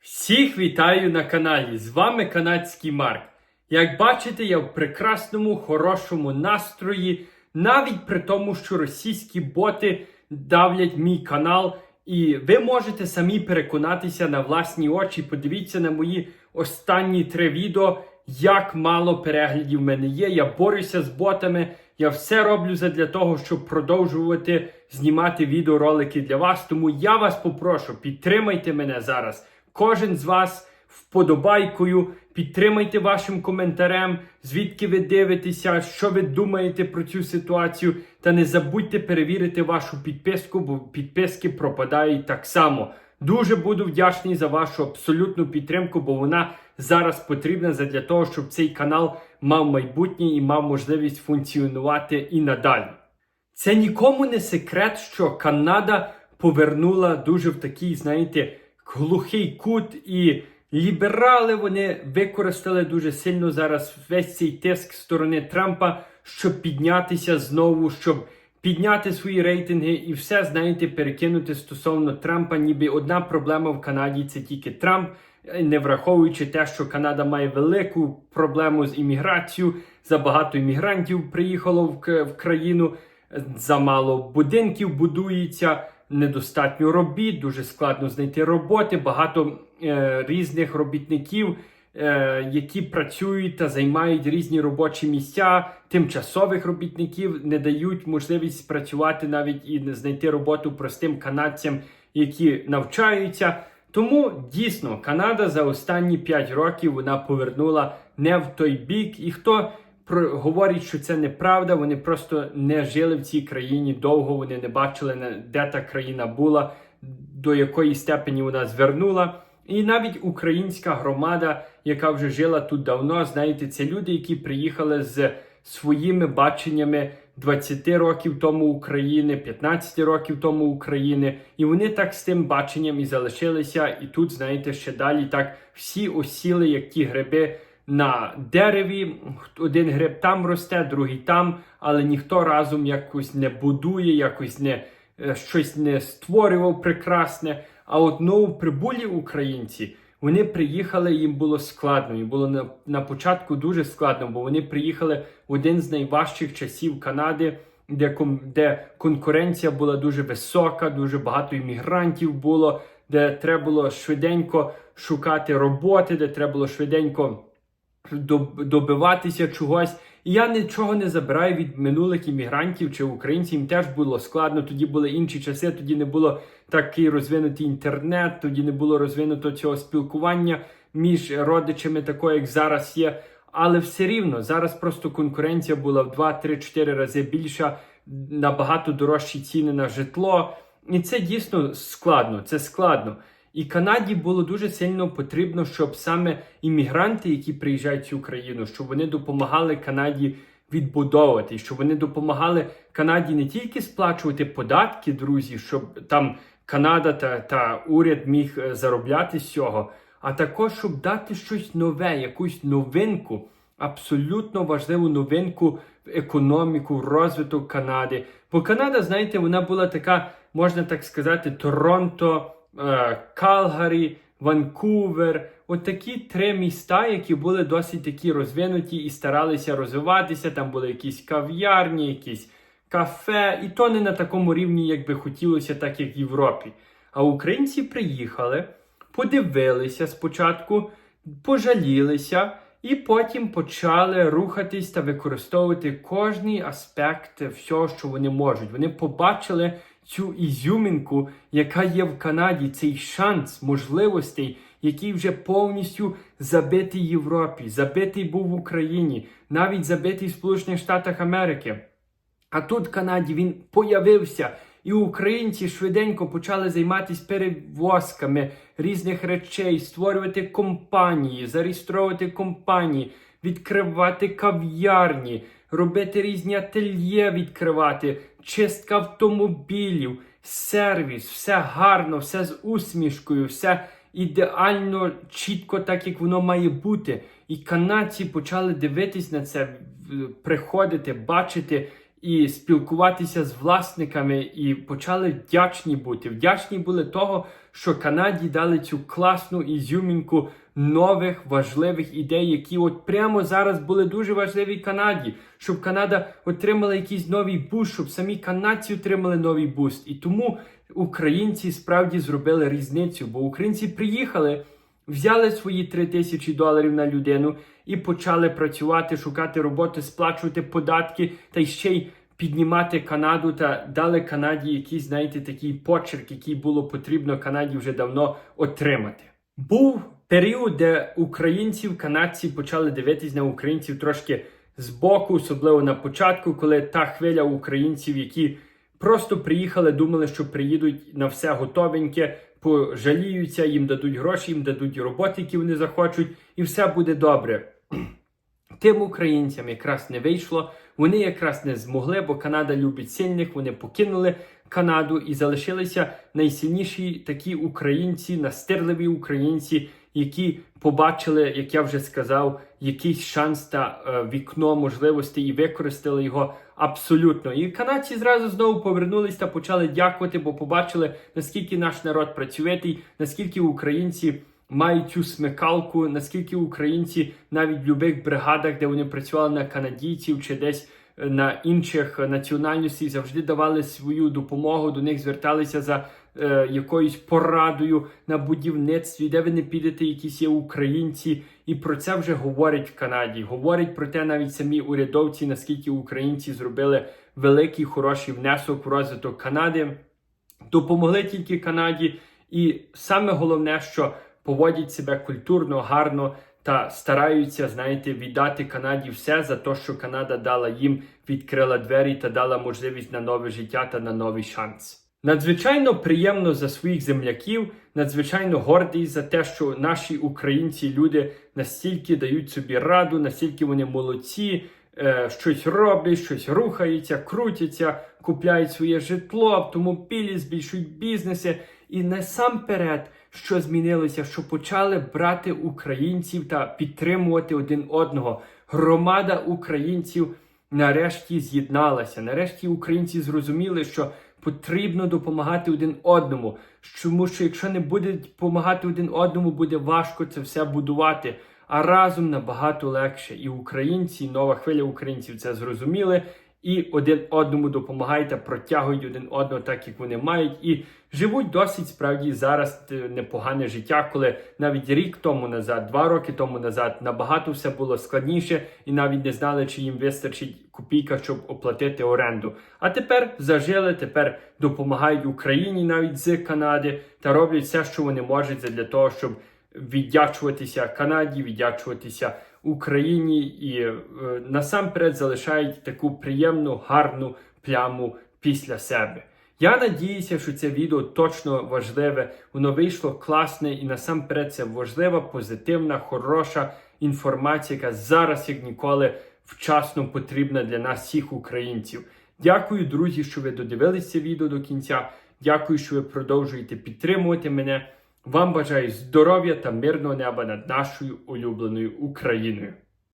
Всіх вітаю на каналі. З вами канадський Марк. Як бачите, я в прекрасному, хорошому настрої, навіть при тому, що російські боти давлять мій канал. І ви можете самі переконатися на власні очі. Подивіться на мої останні три відео, як мало переглядів в мене є. Я борюся з ботами. Я все роблю для того, щоб продовжувати знімати відеоролики для вас. Тому я вас попрошу, підтримайте мене зараз. Кожен з вас вподобайкою, підтримайте вашим коментарем, звідки ви дивитеся, що ви думаєте про цю ситуацію. Та не забудьте перевірити вашу підписку, бо підписки пропадають так само. Дуже буду вдячний за вашу абсолютну підтримку, бо вона зараз потрібна для того, щоб цей канал мав майбутнє і мав можливість функціонувати і надалі. Це нікому не секрет, що Канада повернула дуже в такий, знаєте, глухий кут, і ліберали вони використали дуже сильно зараз весь цей тиск сторони Трампа, щоб піднятися знову, щоб підняти свої рейтинги і все, знаєте, перекинути стосовно Трампа. Ніби одна проблема в Канаді це тільки Трамп. Не враховуючи те, що Канада має велику проблему з імміграцією, забагато іммігрантів приїхало в, країну, замало будинків будується, недостатньо робіт, дуже складно знайти роботи, багато е, різних робітників, е, які працюють та займають різні робочі місця, тимчасових робітників не дають можливість працювати навіть і не знайти роботу простим канадцям, які навчаються. Тому дійсно Канада за останні 5 років вона повернула не в той бік, і хто про говорить, що це неправда, вони просто не жили в цій країні довго. Вони не бачили де та країна була, до якої степені вона звернула. І навіть українська громада, яка вже жила тут давно, знаєте, це люди, які приїхали з своїми баченнями 20 років тому України, 15 років тому України, і вони так з тим баченням і залишилися. І тут, знаєте, ще далі так всі осіли, як ті гриби на дереві. Один гриб там росте, другий там, але ніхто разом якось не будує, якось не е, щось не створював прекрасне. А от новоприбулі українці. Вони приїхали, їм було складно. І було на, на початку дуже складно, бо вони приїхали в один з найважчих часів Канади, де, де конкуренція була дуже висока, дуже багато іммігрантів було, де треба було швиденько шукати роботи, де треба було швиденько добиватися чогось. І я нічого не забираю від минулих іммігрантів чи українців. Їм теж було складно. Тоді були інші часи, тоді не було такий розвинутий інтернет, тоді не було розвинуто цього спілкування між родичами, такого як зараз є. Але все рівно зараз просто конкуренція була в 2, 3, 4 рази більша, набагато дорожчі ціни на житло. І це дійсно складно. Це складно. І Канаді було дуже сильно потрібно, щоб саме іммігранти, які приїжджають в цю країну, щоб вони допомагали Канаді відбудовувати, щоб вони допомагали Канаді не тільки сплачувати податки, друзі, щоб там Канада та, та уряд міг е, заробляти з цього, а також щоб дати щось нове, якусь новинку, абсолютно важливу новинку в економіку, в розвиток Канади. Бо Канада, знаєте, вона була така, можна так сказати, Торонто. Е, Калгарі, Ванкувер. От такі три міста, які були досить такі розвинуті і старалися розвиватися. Там були якісь кав'ярні, якісь кафе, і то не на такому рівні, як би хотілося, так як в Європі. А українці приїхали, подивилися спочатку, пожалілися. І потім почали рухатись та використовувати кожний аспект всього, що вони можуть. Вони побачили цю ізюмінку, яка є в Канаді, цей шанс можливостей, який вже повністю забитий Європі, забитий був в Україні, навіть забитий в Сполучених Штатах Америки. А тут в Канаді він появився, і українці швиденько почали займатися перевозками різних речей, створювати компанії, зареєстровувати компанії, відкривати кав'ярні, робити різні ательє відкривати, чистка автомобілів, сервіс, все гарно, все з усмішкою, все ідеально чітко, так як воно має бути. І канадці почали дивитись на це, приходити, бачити і спілкуватися з власниками, і почали вдячні бути. Вдячні були того, що Канаді дали цю класну ізюмінку нових важливих ідей, які от прямо зараз були дуже важливі Канаді, щоб Канада отримала якийсь новий буст, щоб самі канадці отримали новий буст. І тому українці справді зробили різницю, бо українці приїхали. Взяли свої 3 тисячі доларів на людину і почали працювати, шукати роботи, сплачувати податки та ще й піднімати Канаду та дали Канаді якийсь, знаєте, такий почерк, який було потрібно Канаді вже давно отримати. Був період, де українців, канадці почали дивитись на українців трошки збоку, особливо на початку, коли та хвиля українців, які просто приїхали, думали, що приїдуть на все готовеньке, пожаліються, їм дадуть гроші, їм дадуть роботи, які вони захочуть, і все буде добре. Тим українцям якраз не вийшло. Вони якраз не змогли, бо Канада любить сильних. Вони покинули Канаду і залишилися найсильніші такі українці, настирливі українці, які побачили, як я вже сказав, якийсь шанс та е, вікно можливостей і використали його абсолютно. І канадці зразу знову повернулись та почали дякувати, бо побачили наскільки наш народ працьовитий, наскільки українці мають цю смикалку, наскільки українці навіть в будь-яких бригадах, де вони працювали на канадійців чи десь на інших національностей, завжди давали свою допомогу. До них зверталися за е, якоюсь порадою на будівництві, де ви не підете, якісь є українці, і про це вже говорять в Канаді. Говорять про те навіть самі урядовці, наскільки українці зробили великий хороший внесок в розвиток Канади, допомогли тільки Канаді, і саме головне, що поводять себе культурно, гарно та стараються, знаєте, віддати Канаді все за те, що Канада дала їм, відкрила двері та дала можливість на нове життя та на новий шанс. Надзвичайно приємно за своїх земляків, надзвичайно гордий за те, що наші українці, люди настільки дають собі раду, настільки вони молодці, е, щось роблять, щось рухаються, крутяться, купляють своє житло, автомобілі, збільшують бізнеси. І насамперед, що змінилося, що почали брати українців та підтримувати один одного. Громада українців нарешті з'єдналася. Нарешті українці зрозуміли, що потрібно допомагати один одному. Тому що якщо не будуть допомагати один одному, буде важко це все будувати. А разом набагато легше. І українці, нова хвиля українців це зрозуміли. І один одному допомагають протягують один одного, так як вони мають, і живуть досить справді зараз е, непогане життя, коли навіть рік тому назад, два роки тому назад, набагато все було складніше, і навіть не знали, чи їм вистачить копійка, щоб оплатити оренду. А тепер зажили, тепер допомагають Україні навіть з Канади та роблять все, що вони можуть для того, щоб віддячуватися Канаді, віддячуватися Україні і е, насамперед залишають таку приємну, гарну пляму після себе. Я надіюся, що це відео точно важливе, воно вийшло класне і насамперед це важлива, позитивна, хороша інформація, яка зараз, як ніколи, вчасно потрібна для нас, всіх українців. Дякую, друзі, що ви додивилися відео до кінця. Дякую, що ви продовжуєте підтримувати мене. Вам бажаю здоров'я та мирного неба над нашою улюбленою Україною.